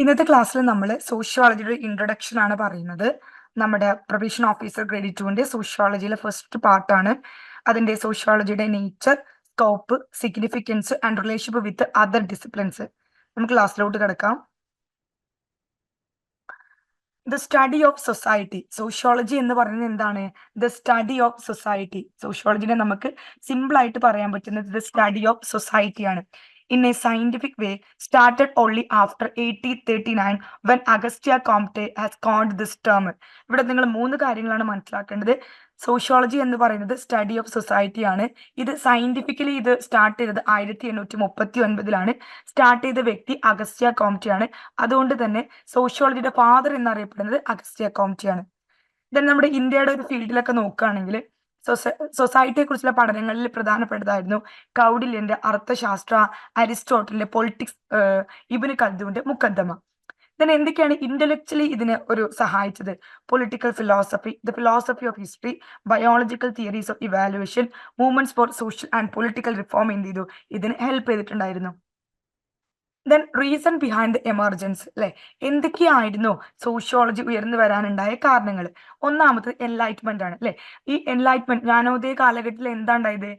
ഇന്നത്തെ ക്ലാസ്സിൽ നമ്മൾ സോഷ്യോളജിയുടെ ഇൻട്രൊഡക്ഷൻ ആണ് പറയുന്നത്. നമ്മുടെ പ്രൊവിഷൻ ഓഫീസർ ഗ്രേഡ് ടുവിന്റെ സോഷ്യോളജിയിലെ ഫസ്റ്റ് പാർട്ടാണ് അതിന്റെ സോഷ്യോളജിയുടെ nature scope significance and relationship with other disciplines നമുക്ക് ക്ലാസ്സിലോട്ട് കിടക്കാം. The study of society sociology എന്ന് പറയുന്നത് എന്താണ്? ദ സ്റ്റഡി ഓഫ് സൊസൈറ്റി സോഷ്യോളജിനെ നമുക്ക് സിമ്പിൾ ആയിട്ട് പറയാൻ പറ്റുന്നത് ദ സ്റ്റഡി ഓഫ് സൊസൈറ്റി ആണ്. In a scientific way started only after 1839 when Auguste Comte has coined this term. ഇവിടെ നിങ്ങൾ മൂന്ന് കാര്യങ്ങളാണ് മനസ്സിലാക്കേണ്ടത്. സോഷ്യോളജി എന്ന് പറയുന്നത് സ്റ്റഡി ഓഫ് സൊസൈറ്റി ആണ്. ഇത് സയന്റിഫിക്കലി ഇത് സ്റ്റാർട്ട് ചെയ്തത് ആയിരത്തി എണ്ണൂറ്റി മുപ്പത്തി ഒൻപതിലാണ് സ്റ്റാർട്ട് ചെയ്ത വ്യക്തി അഗസ്റ്റിയ കോംറ്റിയാണ് അതുകൊണ്ട് തന്നെ സോഷ്യോളജിയുടെ ഫാദർ എന്നറിയപ്പെടുന്നത് അഗസ്റ്റിയ കോംറ്റിയാണ് ദെൻ നമ്മുടെ ഇന്ത്യയുടെ ഒരു ഫീൽഡിലൊക്കെ നോക്കുകയാണെങ്കിൽ സൊസൈറ്റിയെ കുറിച്ചുള്ള പഠനങ്ങളിൽ പ്രധാനപ്പെട്ടതായിരുന്നു കൗഡിലിന്റെ അർത്ഥശാസ്ത്ര അരിസ്റ്റോട്ടലിന്റെ പൊളിറ്റിക്സ് ഇബിന് കൽദുവിന്റെ മുക്കദ്ദമ. then എന്തൊക്കെയാണ് ഇന്റലക്ച്വലി ഇതിനെ ഒരു സഹായിച്ചത്? Political philosophy the philosophy of history biological theories of evaluation movements for social and political reform എന്ത് ചെയ്തു? ഇതിന് ഹെൽപ്പ് ചെയ്തിട്ടുണ്ടായിരുന്നു. Then reason behind the emergence അല്ലെ എന്തൊക്കെയായിരുന്നു സോഷ്യോളജി ഉയർന്നു വരാനുണ്ടായ കാരണങ്ങൾ? ഒന്നാമത് എൻലൈറ്റ്മെന്റ് ആണ് അല്ലെ ഈ എൻലൈറ്റ്മെന്റ് ജ്ഞാനോദയ കാലഘട്ടത്തിൽ എന്താ ഉണ്ടായത്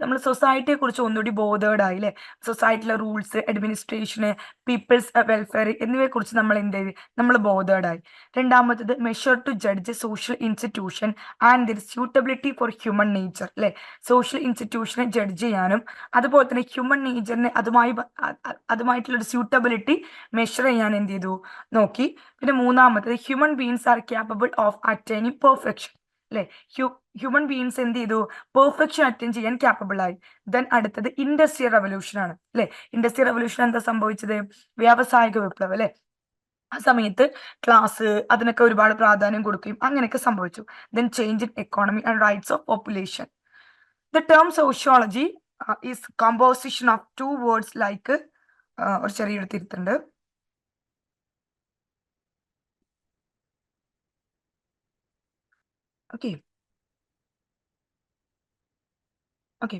നമ്മൾ സൊസൈറ്റിയെ കുറിച്ച് ഒന്നുകൂടി ബോധേഡായി അല്ലെ സൊസൈറ്റിയിലെ റൂൾസ് അഡ്മിനിസ്ട്രേഷന് പീപ്പിൾസ് വെൽഫെയർ എന്നിവയെ കുറിച്ച് നമ്മൾ എന്ത് ചെയ്ത് നമ്മൾ ബോധേഡായി രണ്ടാമത്തത് measure to judge social institution and their suitability for human nature അല്ലെ സോഷ്യൽ ഇൻസ്റ്റിറ്റ്യൂഷനെ ജഡ്ജ് ചെയ്യാനും അതുപോലെ തന്നെ ഹ്യൂമൻ നേച്ചറിനെ അതുമായി അതുമായി അതുമായിട്ടുള്ള ഒരു സ്യൂട്ടബിലിറ്റി മെഷർ ചെയ്യാൻ എന്ത് ചെയ്തു? നോക്കി. പിന്നെ മൂന്നാമത്തത് human beings are capable of attaining perfection അല്ലെ? ഹ്യൂ ഹ്യൂമൻ ബീങ്സ് എന്ത് ചെയ്തു? പെർഫെക്ഷൻ അറ്റൈൻ ചെയ്യാൻ ക്യാപ്പബിൾ ആയി. ദെൻ അടുത്തത് ഇൻഡസ്ട്രിയൽ റവല്യൂഷൻ ആണ്. അല്ലെ? ഇൻഡസ്ട്രിയൽ റവല്യൂഷൻ എന്താ സംഭവിച്ചത്? വ്യാവസായിക വിപ്ലവം അല്ലെ? ആ സമയത്ത് ക്ലാസ് അതിനൊക്കെ ഒരുപാട് പ്രാധാന്യം കൊടുക്കുകയും അങ്ങനെയൊക്കെ സംഭവിച്ചു. Then change in economy and rights of population the term sociology is composition of two words like ഒരു ചെറിയൊരു തിരുത്തുണ്ട്. ഓക്കെ ഓക്കെ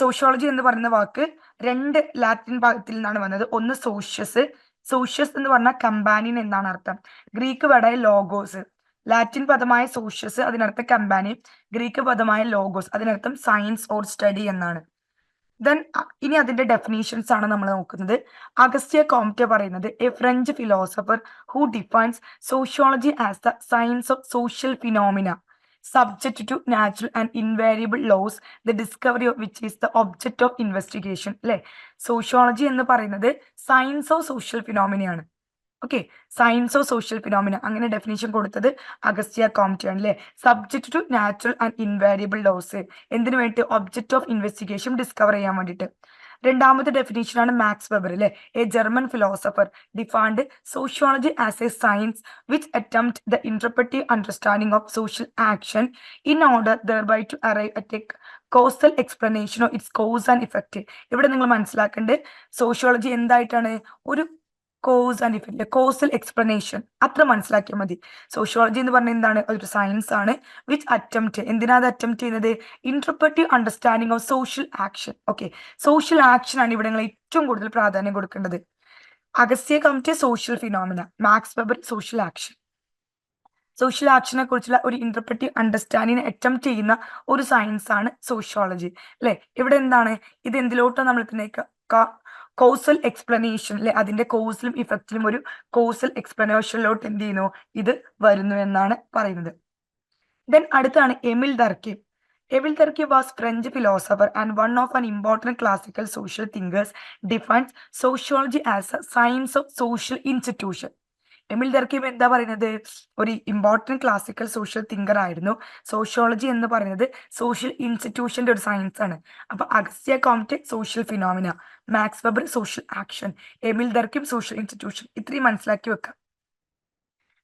സോഷ്യോളജി എന്ന് പറയുന്ന വാക്ക് രണ്ട് ലാറ്റിൻ ഭാഗത്തിൽ നിന്നാണ് വന്നത്. ഒന്ന് സോഷ്യസ് സോഷ്യസ് എന്ന് പറഞ്ഞാൽ കമ്പാനിയൻ എന്നാണ് അർത്ഥം. ഗ്രീക്ക് വേടായ ലോഗോസ് ലാറ്റിൻ പദമായ സോഷ്യസ് അതിനർത്ഥം കമ്പാനിയൻ ഗ്രീക്ക് പദമായ ലോഗോസ് അതിനർത്ഥം സയൻസ് ഓർ സ്റ്റഡി എന്നാണ്. ദെൻ ഇനി അതിന്റെ ഡെഫിനേഷൻസ് ആണ് നമ്മൾ നോക്കുന്നത്. അഗസ്ത്യ കോംറ്റെ പറയുന്നത് a French philosopher who defines sociology as the science of social phenomena subject to natural and invariable laws the discovery of which is the object of investigation അല്ലെ sociology എന്ന് പറയുന്നത് science of social ഫിനോമിനയാണ് okay science social phenomena അങ്ങനെ definition കൊടുത്തത് Auguste Comte ആണ് അല്ലെ subject to natural and invariable laws എന്തിനു വേണ്ടി ഒബ്ജക്ട് ഓഫ് ഇൻവെസ്റ്റിഗേഷൻ ഡിസ്കവർ ചെയ്യാൻ വേണ്ടിയിട്ട്. രണ്ടാമത്തെ ഡെഫിനേഷൻ ആണ് മാക്സ് വെബർ അല്ലെ? A German philosopher defined sociology as a science which attempt the interpretive understanding of social action in order thereby to arrive at a causal explanation of its cause and effect ഇവിടെ നിങ്ങൾ മനസ്സിലാക്കേണ്ടത് sociology എന്തായിട്ടാണ്? ഒരു cause and effect causal explanation അത്ര മനസ്സിലാക്കിയാൽ മതി. Sociology എന്ന് പറഞ്ഞാൽ എന്താണ്? ഒരു സയൻസ് ആണ്. വിച്ച് അറ്റംപ്റ്റ് എന്തിനാ അത് അറ്റംപ്റ്റ് ചെയ്യുന്നത്? Interpretive understanding of social action okay social action ആണ് ഇവിടെ നിങ്ങൾ ഏറ്റവും കൂടുതൽ പ്രാധാന്യം കൊടുക്കേണ്ടത്. Auguste Comte social phenomena Max Weber social action social ആക്ഷനെ കുറിച്ചുള്ള ഒരു ഇന്റർപ്രറ്റീവ് അണ്ടർസ്റ്റാൻഡിങ് അറ്റംപ്റ്റ് ചെയ്യുന്ന ഒരു സയൻസ് ആണ് സോഷ്യോളജി അല്ലെ? ഇവിടെ എന്താണ്? ഇത് എന്തിലോട്ടാണ് നമ്മൾ ഇതിനേക്ക് കോസൽ എക്സ്പ്ലനേഷൻ അല്ലെ അതിന്റെ കോസിലും ഇഫക്റ്റിലും ഒരു കോസൽ എക്സ്പ്ലനേഷനിലോട്ട് എന്ത് ചെയ്യുന്നു? ഇത് വരുന്നു എന്നാണ് പറയുന്നത്. ദെൻ അടുത്താണ് Emile Durkheim. Emile Durkheim was French philosopher and one of an important classical social thinkers defines sociology as a science of social institution Emile Durkheim എന്താ പറയുന്നത്? ഒരു ഇമ്പോർട്ടന്റ് ക്ലാസിക്കൽ സോഷ്യൽ തിങ്കർ ആയിരുന്നു. സോഷ്യോളജി എന്ന് പറയുന്നത് social ഇൻസ്റ്റിറ്റ്യൂഷന്റെ ഒരു science ആണ്. അപ്പൊ Auguste Comte social phenomena Max Weber social action Emile Durkheim social institution ഇത്രയും മനസ്സിലാക്കി വെക്കാം.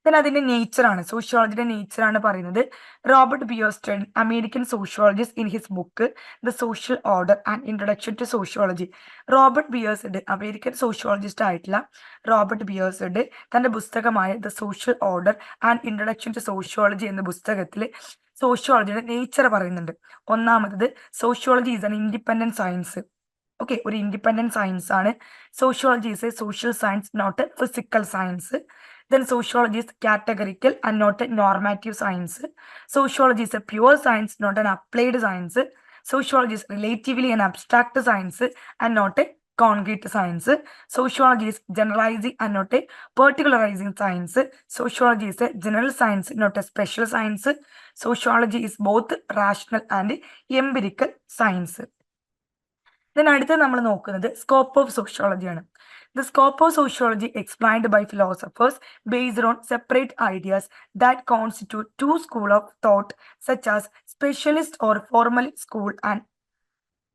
ദെൻ അതിന്റെ നേച്ചറാണ് സോഷ്യോളജിയുടെ ആണ് പറയുന്നത്. Robert Bierstedt American sociologist in his book the social order and introduction to sociology Robert Bierstedt American sociologist ആയിട്ടുള്ള Robert Bierstedt തന്റെ പുസ്തകമായ the social order and introduction to sociology എന്ന പുസ്തകത്തിൽ സോഷ്യോളജിയുടെ നേച്ചർ പറയുന്നുണ്ട്. ഒന്നാമത്തത് sociology is an independent science okay ഒരു independent science ആണ്. Sociology is a social science not physical science Then sociology is categorical and not a normative science. Sociology is a pure science, not an applied science. Sociology is relatively an abstract science and not a concrete science. Sociology is generalizing and not a particularizing science. Sociology is a general science, not a special science. Sociology is both rational and empirical science. Then അടുത്ത് നമ്മൾ നോക്കുന്നത് scope of സോഷ്യോളജിയാണ് the scope of sociology explained by philosophers based on separate ideas that constitute two school of thought such as specialist or formal school and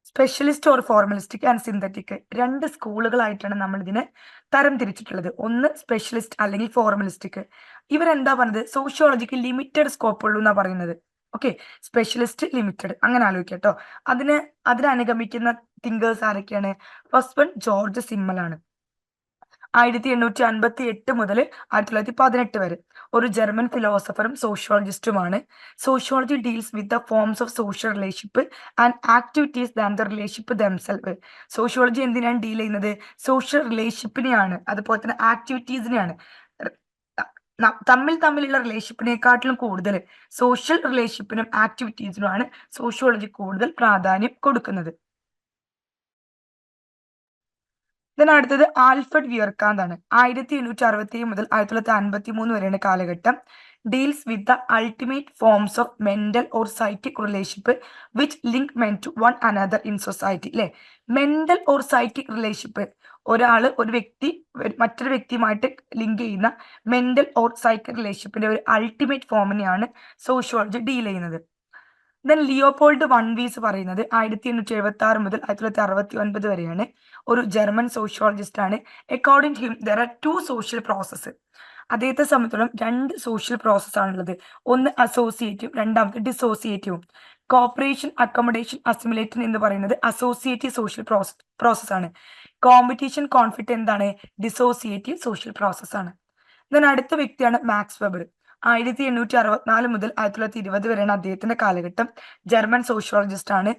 specialist or formalistic and synthetic രണ്ട് സ്കൂളുകളായിട്ടാണ് നമ്മൾ ഇതിനെ തരം തിരിച്ചിട്ടുള്ളത് ഒന്ന് specialist അല്ലെങ്കിൽ formalistic ഇവരെന്താ പറഞ്ഞത്? സോഷ്യോളജിക്ക് limited scope ഉള്ളൂ എന്നാ പറയുന്നത്. ഓക്കെ സ്പെഷ്യലിസ്റ്റ് ലിമിറ്റഡ് അങ്ങനെ ആലോചിക്കുക കേട്ടോ അതിന് അതിനനുഗമിക്കുന്ന തിങ്കേഴ്സ് ആരൊക്കെയാണ്? ഫസ്റ്റ് വൺ ജോർജ് സിമ്മൽ ആണ്. ആയിരത്തി എണ്ണൂറ്റി അൻപത്തി എട്ട് മുതൽ ആയിരത്തി തൊള്ളായിരത്തി പതിനെട്ട് വരെ ഒരു ജർമ്മൻ ഫിലോസഫറും സോഷ്യോളജിസ്റ്റുമാണ് sociology deals with the forms of social relationship and activities than the relationship themselves sociology എന്തിനാണ് ഡീൽ ചെയ്യുന്നത്? സോഷ്യൽ റിലേഷൻഷിപ്പിനെയാണ് അതുപോലെ തന്നെ ആക്ടിവിറ്റീസിനെയാണ് തമ്മിൽ തമ്മിലുള്ള റിലേഷൻഷിപ്പിനെക്കാട്ടിലും കൂടുതൽ സോഷ്യൽ റിലേഷൻഷിപ്പിനും ആക്ടിവിറ്റീസിനുമാണ് സോഷ്യോളജി കൂടുതൽ പ്രാധാന്യം കൊടുക്കുന്നത്. then അടുത്തത് ആൽഫ്രഡ് വിയർക്കാന്ത് ആണ്. ആയിരത്തി എണ്ണൂറ്റി അറുപത്തി ഏഴ് മുതൽ ആയിരത്തി തൊള്ളായിരത്തി അൻപത്തി മൂന്ന് വരെയാണ് കാലഘട്ടം. Deals with the ultimate forms of mental or psychic relationship which link men to one another in society അല്ലെ മെന്റൽ ഓർ സൈറ്റിക് റിലേഷൻഷിപ്പ് ഒരാൾ ഒരു വ്യക്തി മറ്റൊരു വ്യക്തിയുമായിട്ട് ലിങ്ക് ചെയ്യുന്ന മെന്റൽ ഓർ സൈക്കൽ റിലേഷൻഷിപ്പിന്റെ ഒരു അൾട്ടിമേറ്റ് ഫോമിനെയാണ് സോഷ്യോളജി ഡീൽ ചെയ്യുന്നത്. ദെൻ ലിയോപോൾഡ് വൺ വീസ് പറയുന്നത് ആയിരത്തി എണ്ണൂറ്റി എഴുപത്തി ആറ് മുതൽ ആയിരത്തി തൊള്ളായിരത്തി അറുപത്തി ഒൻപത് വരെയാണ്. ഒരു ജർമ്മൻ സോഷ്യോളജിസ്റ്റ് ആണ്. According to him there are two social process അദ്ദേഹത്തെ സംബന്ധിച്ചിടത്തോളം രണ്ട് സോഷ്യൽ പ്രോസസ്സാണുള്ളത് ഒന്ന് അസോസിയേറ്റീവ് രണ്ടാമത്തെ ഡിസോസിയേറ്റീവും കോപ്പറേഷൻ അക്കോമഡേഷൻ അസിമുലേഷൻ എന്ന് പറയുന്നത് അസോസിയേറ്റീവ് സോഷ്യൽ പ്രോസസ് ആണ്. കോമ്പറ്റീഷൻ കോൺഫ്ലിക്റ്റ് എന്താണ്? ഡിസോസിയേറ്റീവ് സോഷ്യൽ പ്രോസസ് ആണ്. അടുത്ത വ്യക്തിയാണ് മാക്സ് വെബർ. ആയിരത്തി എണ്ണൂറ്റി അറുപത്തിനാല് മുതൽ ആയിരത്തി തൊള്ളായിരത്തി ഇരുപത് വരെയാണ് അദ്ദേഹത്തിന്റെ കാലഘട്ടം. ജർമ്മൻ സോഷ്യോളജിസ്റ്റ് ആണ്.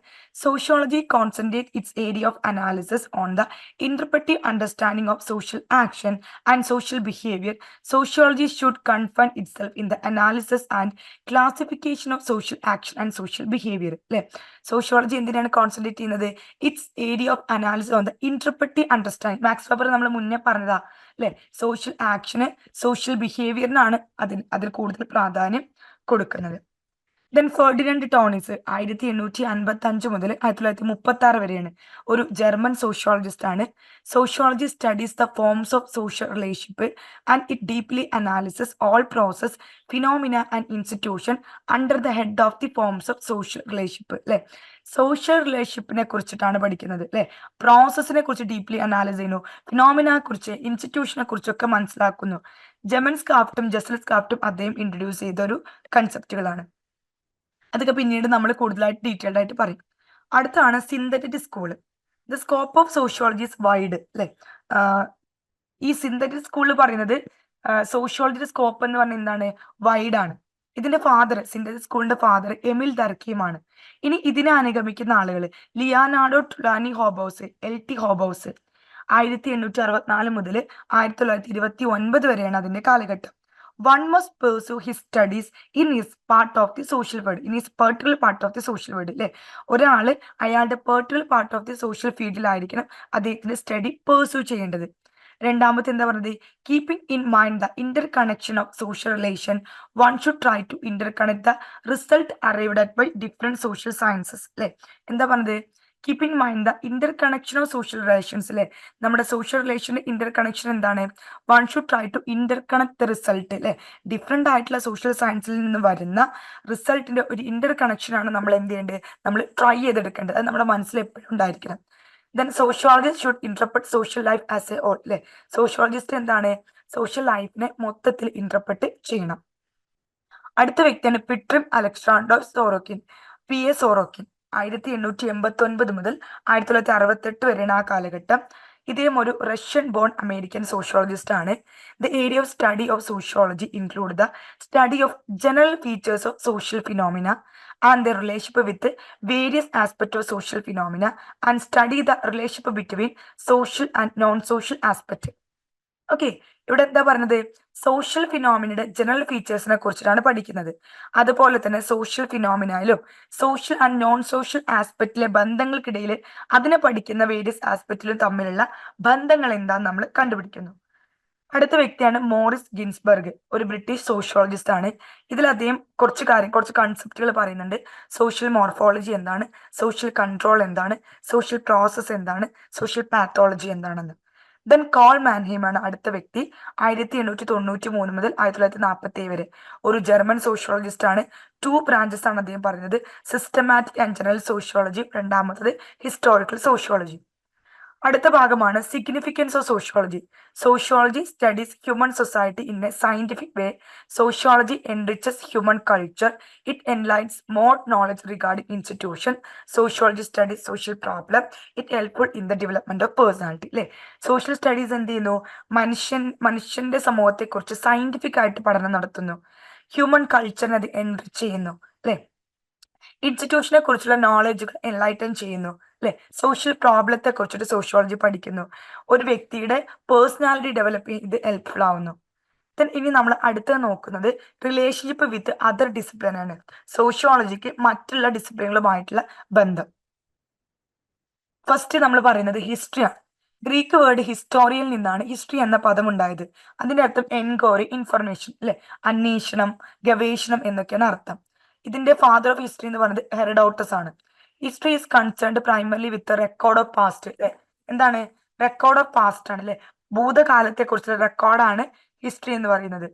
Sociology concentrate its area of analysis on the interpretive understanding of social action and social behaviour sociology should confine itself in the analysis and classification of social action and social behaviour അല്ലെ sociology എന്തിനാണ് concentrate ചെയ്യുന്നത്? Its area of analysis on the interpretive understanding Max Weber നമ്മൾ മുന്നേ പറഞ്ഞതാ. അല്ലെ? Social action social ബിഹേവിയറിനാണ് അതിൽ അതിൽ കൂടുതൽ പ്രാധാന്യം കൊടുക്കുന്നത്. ദെൻ ഫെർഡിനൻഡ് ടോണിസ് ആയിരത്തി എണ്ണൂറ്റി അൻപത്തി അഞ്ച് മുതൽ ആയിരത്തി തൊള്ളായിരത്തി മുപ്പത്തി ആറ് വരെയാണ്. ഒരു ജർമ്മൻ സോഷ്യോളജിസ്റ്റ് ആണ്. Sociology studies the forms of social relationship and it deeply analysis all process phenomena and institution under the head of the forms of social relationship അല്ലെ സോഷ്യൽ റിലേഷൻഷിപ്പിനെ കുറിച്ചിട്ടാണ് പഠിക്കുന്നത് അല്ലെ പ്രോസസ്സിനെ കുറിച്ച് ഡീപ്ലി അനാലിസ് ചെയ്യുന്നു. ഫിനോമിനെ കുറിച്ച് ഇൻസ്റ്റിറ്റ്യൂഷനെ കുറിച്ചൊക്കെ മനസ്സിലാക്കുന്നു. ജെമൻസ് സ്കാഫ്റ്റും ജസ്റ്റിസ് സ്കാഫ്റ്റും അദ്ദേഹം ഇൻട്രൊഡ്യൂസ് ചെയ്ത ഒരു കൺസെപ്റ്റുകളാണ് അതൊക്കെ പിന്നീട് നമ്മൾ കൂടുതലായിട്ട് ഡീറ്റെയിൽഡ് ആയിട്ട് പറയും. അടുത്താണ് synthetic school the scope of sociology is wide അല്ലെ? ഈ സിന്തറ്റിക് സ്കൂളിൽ പറയുന്നത് സോഷ്യോളജിയുടെ സ്കോപ്പ് എന്ന് പറഞ്ഞാൽ എന്താണ്? വൈഡ് ആണ്. ഇതിന്റെ ഫാദർ സിന്തറ്റിക് സ്കൂളിന്റെ ഫാദർ എമിൽ ദർക്കിയുമാണ് ഇനി ഇതിനെ അനുഗമിക്കുന്ന ആളുകൾ Leonard Trelawny Hobhouse L T Hobhouse ആയിരത്തി എണ്ണൂറ്റി അറുപത്തിനാല് മുതൽ ആയിരത്തി തൊള്ളായിരത്തി ഇരുപത്തി ഒൻപത് വരെയാണ് അതിന്റെ കാലഘട്ടം. One must pursue his studies in his part of the social world in his particular part of the social world അല്ലെ ഒരാൾ അയാളുടെ particular part of the social ഫീൽഡിലായിരിക്കണം അദ്ദേഹത്തിന്റെ സ്റ്റഡി പേഴ്സൂ ചെയ്യേണ്ടത്. രണ്ടാമത്തെ എന്താ പറഞ്ഞത്? Keeping in mind the interconnection of social relation one should try to interconnect the result arrived at by different social sciences അല്ലെ എന്താ പറഞ്ഞത്? Keeping mind the inter connection of social relations അല്ലെ നമ്മുടെ social റിലേഷന്റെ ഇന്റർ കണക്ഷൻ എന്താണ്? One should try to interconnect the result അല്ലെ different ആയിട്ടുള്ള social സയൻസിൽ നിന്ന് വരുന്ന റിസൾട്ടിന്റെ ഒരു ഇന്റർ കണക്ഷൻ ആണ് നമ്മൾ എന്ത് ചെയ്യേണ്ടത്? നമ്മൾ ട്രൈ ചെയ്തെടുക്കേണ്ടത്. അത് നമ്മുടെ മനസ്സിൽ എപ്പോഴും ഉണ്ടായിരിക്കണം. Then sociologist should interpret social life as a whole അല്ലെ സോഷ്യോളജിസ്റ്റ് എന്താണ്? സോഷ്യൽ ലൈഫിനെ മൊത്തത്തിൽ ഇന്റർപ്രറ്റ് ചെയ്യണം. അടുത്ത വ്യക്തിയാണ് പിട്രിം അലക്സാണ്ടോ സോറോക്കിൻ പി എ സോറോക്കിൻ ആയിരത്തി എണ്ണൂറ്റി എൺപത്തി ഒൻപത് മുതൽ ആയിരത്തി തൊള്ളായിരത്തി അറുപത്തെട്ട് വരെയാണ് ആ കാലഘട്ടം ഇദ്ദേഹം ഒരു റഷ്യൻ ബോൺ അമേരിക്കൻ സോഷ്യോളജിസ്റ്റ് ആണ് the area of study of sociology include the study of general features of social phenomena and the relationship with various aspect of social phenomena and study the relationship between social and non social aspect. Okay ഇവിടെ എന്താ പറഞ്ഞത്? Social ഫിനോമിനയുടെ general ഫീച്ചേഴ്സിനെ കുറിച്ചിട്ടാണ് പഠിക്കുന്നത്. അതുപോലെ തന്നെ social ഫിനോമിനായാലും social and non social ആസ്പെക്റ്റിലെ ബന്ധങ്ങൾക്കിടയിൽ അതിനെ പഠിക്കുന്ന വേരിയസ് ആസ്പെക്റ്റിലും തമ്മിലുള്ള ബന്ധങ്ങൾ എന്താന്ന് നമ്മൾ കണ്ടുപിടിക്കുന്നു. അടുത്ത വ്യക്തിയാണ് മോറിസ് ഗിൻസ്ബർഗ് ഒരു ബ്രിട്ടീഷ് സോഷ്യോളജിസ്റ്റ് ആണ്. ഇതിൽ അദ്ദേഹം കുറച്ച് കാര്യം കുറച്ച് കൺസെപ്റ്റുകൾ പറയുന്നുണ്ട്. സോഷ്യൽ മോർഫോളജി എന്താണ്? സോഷ്യൽ കൺട്രോൾ എന്താണ്? സോഷ്യൽ പ്രോസസ് എന്താണ്? സോഷ്യൽ പാത്തോളജി എന്താണെന്ന്. ദെൻ കോൾ മാൻഹീം ആണ് അടുത്ത വ്യക്തി. ആയിരത്തി എണ്ണൂറ്റി തൊണ്ണൂറ്റി മൂന്ന് മുതൽ ആയിരത്തി തൊള്ളായിരത്തി നാൽപ്പത്തി ഏഴ് വരെ. ഒരു ജർമ്മൻ സോഷ്യോളജിസ്റ്റ് ആണ്. ടു ബ്രാഞ്ചസ് ആണ് അദ്ദേഹം പറഞ്ഞത്. സിസ്റ്റമാറ്റിക് ആൻഡ് ജനറൽ സോഷ്യോളജി രണ്ടാമത്തത് ഹിസ്റ്റോറിക്കൽ സോഷ്യോളജി അടുത്ത ഭാഗമാണ് significance of sociology sociology studies human society in a scientific way sociology enriches human culture it enlightens more knowledge regarding institution sociology studies social problem it helpful in the development of personality അല്ലെ social studies എന്ത് ചെയ്യുന്നു? മനുഷ്യൻ മനുഷ്യന്റെ സമൂഹത്തെക്കുറിച്ച് scientific ആയിട്ട് പഠനം നടത്തുന്നു. Human കൾച്ചറിനെ അത് enrich ചെയ്യുന്നു അല്ലെ ഇൻസ്റ്റിറ്റ്യൂഷനെ കുറിച്ചുള്ള നോളജുകൾ എൻലൈറ്റൻ ചെയ്യുന്നു. അല്ലെ? സോഷ്യൽ പ്രോബ്ലത്തെ കുറിച്ചിട്ട് സോഷ്യോളജി പഠിക്കുന്നു. ഒരു വ്യക്തിയുടെ പേഴ്സണാലിറ്റി ഡെവലപ്പ് ഇത് ഹെൽപ്ഫുൾ ആവുന്നു. ദെൻ ഇനി നമ്മൾ അടുത്ത നോക്കുന്നത് റിലേഷൻഷിപ്പ് വിത്ത് അതർ ഡിസിപ്ലിൻ ആണ്. സോഷ്യോളജിക്ക് മറ്റുള്ള ഡിസിപ്ലിനുകളുമായിട്ടുള്ള ബന്ധം. ഫസ്റ്റ് നമ്മൾ പറയുന്നത് ഹിസ്റ്ററിയാണ് ഗ്രീക്ക് വേർഡ് ഹിസ്റ്റോറിയൽ നിന്നാണ് ഹിസ്റ്ററി എന്ന പദം ഉണ്ടായത്. അതിന്റെ അർത്ഥം എൻക്വയറി ഇൻഫർമേഷൻ അല്ലെ? അന്വേഷണം ഗവേഷണം എന്നൊക്കെയാണ് അർത്ഥം. ഇതിന്റെ ഫാദർ ഓഫ് ഹിസ്റ്ററി എന്ന് പറയുന്നത് ഹെറഡോട്ടസ് ആണ്. History is concerned primarily with record of past അല്ലെ എന്താണ്? റെക്കോർഡ് ഓഫ് പാസ്റ്റ് ആണ് അല്ലെ ഭൂതകാലത്തെ കുറിച്ചുള്ള റെക്കോർഡാണ് ഹിസ്റ്ററി എന്ന് പറയുന്നത്.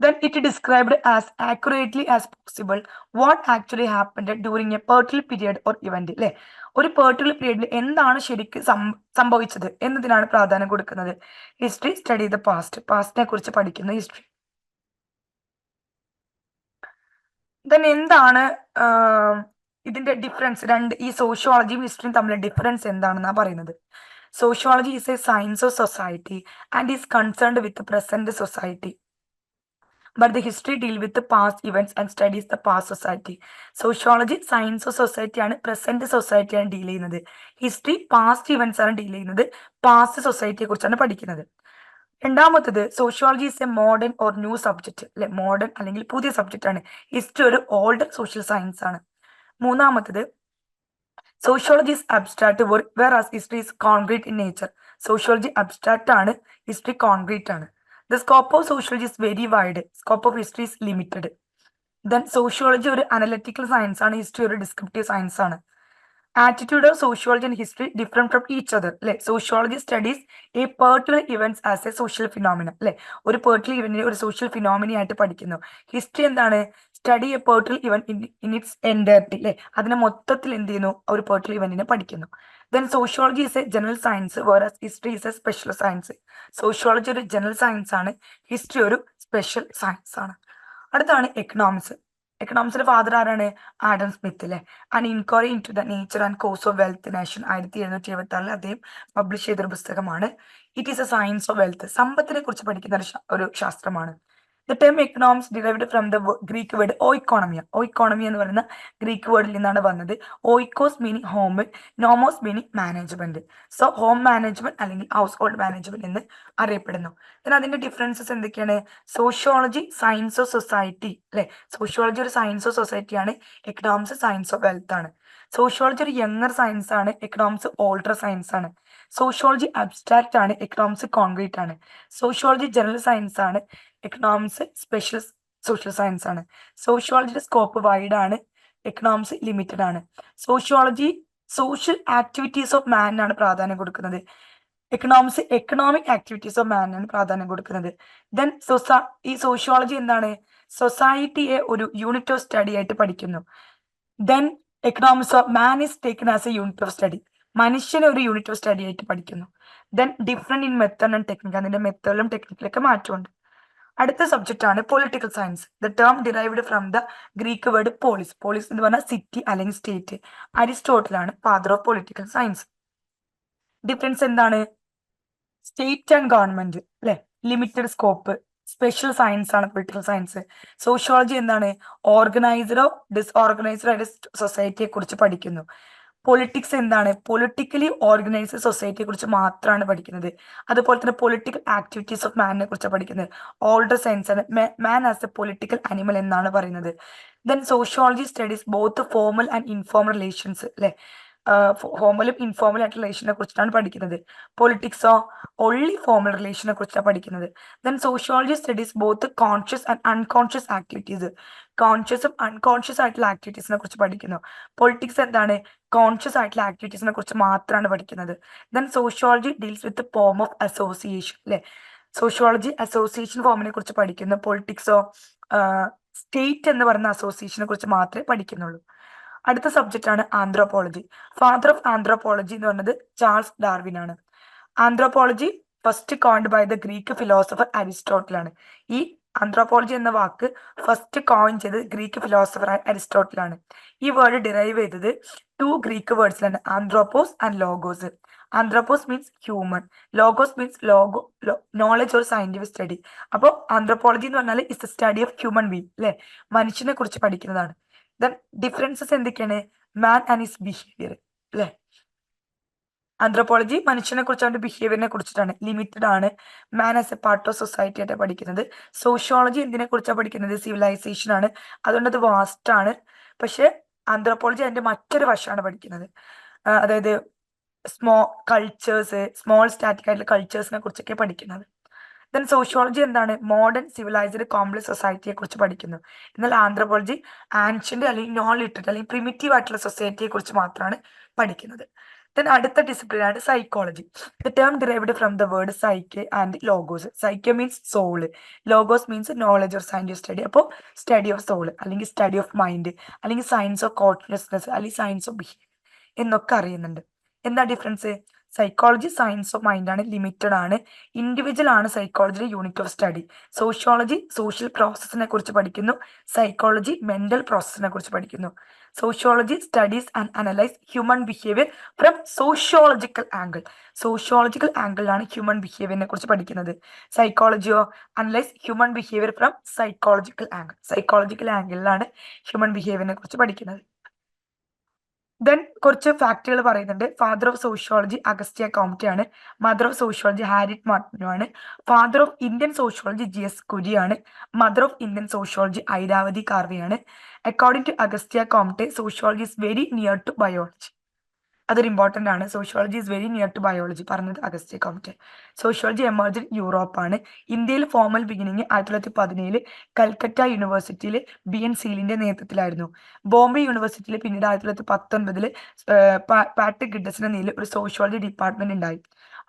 Then it described as accurately as possible what actually happened during a particular period or event അല്ലെ ഒരു പെർട്ടിക്കുലർ പീരീഡിൽ എന്താണ് ശരിക്കും സംഭവിച്ചത് എന്നതിനാണ് പ്രാധാന്യം കൊടുക്കുന്നത്. ഹിസ്റ്ററി സ്റ്റഡി ദ പാസ്റ്റ് പാസ്റ്റിനെ കുറിച്ച് പഠിക്കുന്ന ഹിസ്റ്ററി ദെൻ എന്താണ് ഇതിന്റെ ഡിഫറൻസ് രണ്ട് ഈ സോഷ്യോളജിയും ഹിസ്റ്ററിയും തമ്മിലെ ഡിഫറൻസ് എന്താണെന്നാണ് പറയുന്നത്? Sociology is a science of society and is concerned with present society but the history deal with past events and studies the past society sociology science of society ആണ് present സൊസൈറ്റിയാണ് deal ചെയ്യുന്നത്. History past events ആണ് deal ചെയ്യുന്നത്. Past സൊസൈറ്റിയെ കുറിച്ചാണ് പഠിക്കുന്നത്. രണ്ടാമത്തത് sociology is a modern or new subject അല്ലെ മോഡേൺ അല്ലെങ്കിൽ പുതിയ സബ്ജക്റ്റ് ആണ്. ഹിസ്റ്ററി ഒരു ഓൾഡ് സോഷ്യൽ സയൻസ് ആണ്. മൂന്നാമത്തത് sociology is abstract whereas history is concrete in nature sociology abstract ആണ് ഹിസ്റ്ററി കോൺക്രീറ്റ് ആണ്. The scope of sociology is very wide scope of history is limited then sociology ഒരു analytical science ആണ് history ഒരു descriptive science ആണ്. Attitude of sociology and history different from each other അല്ലെ sociology studies a particular events as a social phenomena അല്ലെ ഒരു particular ഇവന്റിനെ ഒരു social ഫിനോമിനി ആയിട്ട് പഠിക്കുന്നു. ഹിസ്റ്ററി എന്താണ്? Study a particular event in its entirety അല്ലെ അതിനെ മൊത്തത്തിൽ എന്ത് ചെയ്യുന്നു? ഒരു പെർട്ടിക്കുലർ ഇവന്റിനെ പഠിക്കുന്നു. Then sociology is a general science വേറെ history is a special science sociology ഒരു ജനറൽ സയൻസ് ആണ് ഹിസ്റ്ററി ഒരു സ്പെഷ്യൽ സയൻസ് ആണ്. അടുത്താണ് എക്കണോമിക്സ് എക്കണോമിക്സിന്റെ ഫാദർ ആരാണ്? ആഡം സ്മിത്ത് അല്ലെ an inquiry into the nature and cause of wealth nation ആയിരത്തി എഴുന്നൂറ്റി എഴുപത്തി ആറിൽ അദ്ദേഹം പബ്ലിഷ് ചെയ്തൊരു പുസ്തകമാണ്. It is a science of wealth സമ്പത്തിനെ കുറിച്ച് പഠിക്കുന്ന ഒരു ഒരു ശാസ്ത്രമാണ്. The term economics derived from the Greek word oikonomia oikonomia എന്ന് പറയുന്ന ഗ്രീക്ക് വേർഡിൽ നിന്നാണ് വന്നത്. Oikos meaning home nomos meaning management so home management അല്ലെങ്കിൽ ഹൗസ് ഹോൾഡ് മാനേജ്മെന്റ് എന്ന് അറിയപ്പെടുന്നു. Then അതിന്റെ ഡിഫറൻസസ് എന്തൊക്കെയാണ്? സോഷ്യോളജി സയൻസ് ഓഫ് സൊസൈറ്റി അല്ലെ? സോഷ്യോളജി ഒരു സയൻസ് ഓഫ് സൊസൈറ്റി ആണ്. എക്കണോമിക്സ് സയൻസ് ഓഫ് വെൽത്ത് ആണ്. സോഷ്യോളജി ഒരു യങ്ങർ സയൻസ് ആണ്. എക്കണോമിക്സ് ഓൾഡർ സയൻസ് ആണ്. സോഷ്യോളജി അബ്സ്ട്രാക്ട് ആണ്. എക്കണോമിക്സ് കോൺക്രീറ്റ് ആണ്. സോഷ്യോളജി ജനറൽ സയൻസ് ആണ്. എക്കണോമിക്സ് സ്പെഷ്യൽ സോഷ്യൽ സയൻസ് ആണ്. സോഷ്യോളജിയുടെ സ്കോപ്പ് വൈഡ് ആണ് എക്കണോമിക്സ് ലിമിറ്റഡ് ആണ്. സോഷ്യോളജി സോഷ്യൽ ആക്ടിവിറ്റീസ് ഓഫ് മാനിനാണ് പ്രാധാന്യം കൊടുക്കുന്നത്. എക്കണോമിക്സ് എക്കണോമിക് ആക്ടിവിറ്റീസ് ഓഫ് മാനിനാണ് പ്രാധാന്യം കൊടുക്കുന്നത്. ദെൻ സൊസ ഈ സോഷ്യോളജി എന്താണ്? സൊസൈറ്റിയെ ഒരു യൂണിറ്റ് ഓഫ് സ്റ്റഡി ആയിട്ട് പഠിക്കുന്നു. Then economics of man is taken as a unit of study മനുഷ്യനെ ഒരു യൂണിറ്റ് ഓഫ് സ്റ്റഡി ആയിട്ട് പഠിക്കുന്നു. Then different in method and technique അതിന്റെ മെത്തേഡിലും ടെക്നിക്കിലൊക്കെ മാറ്റമുണ്ട്. അടുത്ത സബ്ജക്റ്റ് ആണ് political science the term derived from the Greek word polis polis എന്ന് പറഞ്ഞാൽ സിറ്റി അല്ലെങ്കിൽ state അരിസ്റ്റോട്ടിലാണ് father of political science difference എന്താണ്? സ്റ്റേറ്റ് ആൻഡ് ഗവൺമെന്റ് അല്ലെ? ലിമിറ്റഡ് സ്കോപ്പ് സ്പെഷ്യൽ സയൻസ് ആണ് പൊളിറ്റിക്കൽ സയൻസ് സോഷ്യോളജി എന്താണ്? ഓർഗനൈസറോ ഡിസ്ഓർഗനൈസറോ ആയിട്ട് സൊസൈറ്റിയെ കുറിച്ച് പഠിക്കുന്നു. പൊളിറ്റിക്സ് എന്താണ്? പൊളിറ്റിക്കലി ഓർഗനൈസ്ഡ് സൊസൈറ്റിയെ കുറിച്ച് മാത്രമാണ് പഠിക്കുന്നത്. അതുപോലെ തന്നെ പൊളിറ്റിക്കൽ ആക്ടിവിറ്റീസ് ഓഫ് മാനിനെ കുറിച്ച് പഠിക്കുന്നത്. ഓൾഡർ സയൻസ് ആണ്. Man as a political animal എന്നാണ് പറയുന്നത്. Then sociology studies both formal and informal relations അല്ലെ? ഫോമലും ഇൻഫോമൽ ആയിട്ട് റിലേഷനെ കുറിച്ചിട്ടാണ് പഠിക്കുന്നത്. പൊളിറ്റിക്സോ ഓൺലി ഫോമൽ റിലേഷനെ കുറിച്ചാണ് പഠിക്കുന്നത്. Then sociology studies both conscious and unconscious activities കോൺഷ്യസും unconscious ആയിട്ടുള്ള ആക്ടിവിറ്റീസിനെ കുറിച്ച് പഠിക്കുന്നു. പൊളിറ്റിക്സ് എന്താണ്? കോൺഷ്യസ് ആയിട്ടുള്ള ആക്ടിവിറ്റീസിനെ കുറിച്ച് മാത്രമാണ് പഠിക്കുന്നത്. Then sociology deals with form of association അല്ലെ സോഷ്യോളജി അസോസിയേഷൻ ഫോമിനെ കുറിച്ച് പഠിക്കുന്നു. പൊളിറ്റിക്സോ സ്റ്റേറ്റ് എന്ന് പറയുന്ന അസോസിയേഷനെ കുറിച്ച് മാത്രമേ പഠിക്കുന്നുള്ളൂ. അടുത്ത സബ്ജക്റ്റ് ആണ് ആന്ത്രോപോളജി ഫാദർ ഓഫ് ആന്ത്രോപോളജി എന്ന് പറഞ്ഞത് ചാൾസ് ഡാർവിൻ ആണ്. Anthropology first coined by the Greek philosopher Aristotle ആണ്. ഈ ആന്ത്രോപോളജി എന്ന വാക്ക് ഫസ്റ്റ് കോയിൻ ചെയ്തത് ഗ്രീക്ക് ഫിലോസഫർ അരിസ്റ്റോട്ടിൽ ആണ്. ഈ വേർഡ് ഡിറൈവ് ചെയ്തത് to Greek വേർഡ്സിലാണ് anthropos and logos anthropos means human logos means logo knowledge or scientific study അപ്പോൾ anthropology എന്ന് പറഞ്ഞാൽ is the study of human being അല്ലെ മനുഷ്യനെ കുറിച്ച് പഠിക്കുന്നതാണ്. ദെൻ ഡിഫറൻസസ് എന്തൊക്കെയാണ്? മാൻ ആൻഡ് ഹിസ് ബിഹേവിയർ അല്ലെ ആന്ത്രോപോളജി മനുഷ്യനെ കുറിച്ച് അവന്റെ ബിഹേവിയറിനെ കുറിച്ചിട്ടാണ്. ലിമിറ്റഡ് ആണ്. Man as a part of society ആയിട്ട് പഠിക്കുന്നത്. സോഷ്യോളജി എന്തിനെ കുറിച്ചാണ് പഠിക്കുന്നത്? സിവിലൈസേഷൻ ആണ്. അതുകൊണ്ട് അത് വാസ്റ്റ് ആണ്. പക്ഷെ ആന്ത്രോപോളജി അതിന്റെ മറ്റൊരു വശമാണ് പഠിക്കുന്നത്. അതായത് സ്മോ കൾച്ചേഴ്സ് സ്മോൾ സ്റ്റാറ്റിക് ആയിട്ടുള്ള കൾച്ചേഴ്സിനെ കുറിച്ചൊക്കെ പഠിക്കുന്നത്. ദെൻ സോഷ്യോളജി എന്താണ്? മോഡേൺ സിവിലൈസ്ഡ് കോംപ്ലക്സ് സൊസൈറ്റിയെ കുറിച്ച് പഠിക്കുന്നു. എന്നാൽ ആന്ത്രോപോളജി ആൻഷ്യന്റ് അല്ലെങ്കിൽ നോൺ ലിറ്ററേറ്റ് അല്ലെങ്കിൽ പ്രിമിറ്റീവ് ആയിട്ടുള്ള സൊസൈറ്റിയെ കുറിച്ച് മാത്രമാണ് പഠിക്കുന്നത്. ദെൻ അടുത്ത ഡിസിപ്ലിൻ ആണ് psychology the term derived from the word psyche and logos psycho means soul logos means knowledge or science study അപ്പോൾ സ്റ്റഡി ഓഫ് സോൾ അല്ലെങ്കിൽ സ്റ്റഡി ഓഫ് മൈൻഡ് അല്ലെങ്കിൽ സയൻസ് ഓഫ് കോൺഷ്യസ്നെസ് അല്ലെങ്കിൽ സയൻസ് ഓഫ് ബിഹേവിയർ എന്നൊക്കെ അറിയുന്നുണ്ട്. എന്താ difference psychology science of mind ആണ് limited ആണ്. Individual ആണ് സൈക്കോളജിയിലെ unit of study sociology social പ്രോസസ്സിനെ കുറിച്ച് പഠിക്കുന്നു. സൈക്കോളജി മെന്റൽ പ്രോസസ്സിനെ കുറിച്ച് പഠിക്കുന്നു. Sociology studies and analyse human behaviour from sociological angle sociological ആംഗിളിലാണ് human ബിഹേവിയറിനെ കുറിച്ച് പഠിക്കുന്നത്. സൈക്കോളജിയോ analyse human behaviour from psychological angle psychological ആംഗിളിലാണ് human ബിഹേവിയറിനെ കുറിച്ച് പഠിക്കുന്നത്. ദെൻ കുറച്ച് ഫാക്ടുകൾ പറയുന്നുണ്ട്. Father of sociology Auguste Comte ആണ്. Mother of sociology Harriet Martineau ആണ്. Father of Indian sociology G S Ghurye ആണ്. Mother of Indian sociology Irawati കാർവെയാണ് according to Auguste Comte sociology is very near to biology അതൊരു important ആണ്. Sociology is very near to biology പറഞ്ഞത് Auguste Comte sociology എമർജൻ യൂറോപ്പാണ് ഇന്ത്യയിൽ formal beginning ആയിരത്തി തൊള്ളായിരത്തി പതിനേഴിൽ കൽക്കറ്റ യൂണിവേഴ്സിറ്റിയിൽ ബി എൻ സീലിന്റെ നേതൃത്വത്തിലായിരുന്നു. ബോംബെ യൂണിവേഴ്സിറ്റിയിൽ പിന്നീട് ആയിരത്തി തൊള്ളായിരത്തി പത്തൊൻപതിൽ പാട്രിക് ഗിഡസിന്റെ നിലയിൽ ഒരു സോഷ്യോളജി ഡിപ്പാർട്ട്മെന്റ് ഉണ്ടായി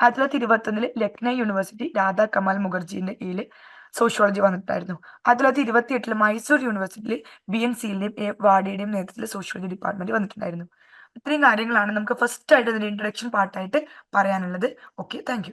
ആയിരത്തി തൊള്ളായിരത്തി ഇരുപത്തൊന്നിൽ ലക്നൗ യൂണിവേഴ്സിറ്റി രാധാ കമാൽ മുഖർജിന്റെ കീഴിൽ സോഷ്യോളജി വന്നിട്ടായിരുന്നു ആയിരത്തി തൊള്ളായിരത്തി ഇരുപത്തി എട്ടിൽ മൈസൂർ യൂണിവേഴ്സിറ്റിയിൽ ബി എൻ സിയിലെയും എ വാഡിയുടെയും നേതൃത്വത്തിൽ സോഷ്യോളജി ഡിപ്പാർട്ട്മെന്റ് വന്നിട്ടുണ്ടായിരുന്നു. ഇത്രയും കാര്യങ്ങളാണ് നമുക്ക് ഫസ്റ്റ് ആയിട്ട് ഇതിന്റെ ഇൻട്രഡക്ഷൻ പാർട്ടായിട്ട് പറയാനുള്ളത്. Okay thank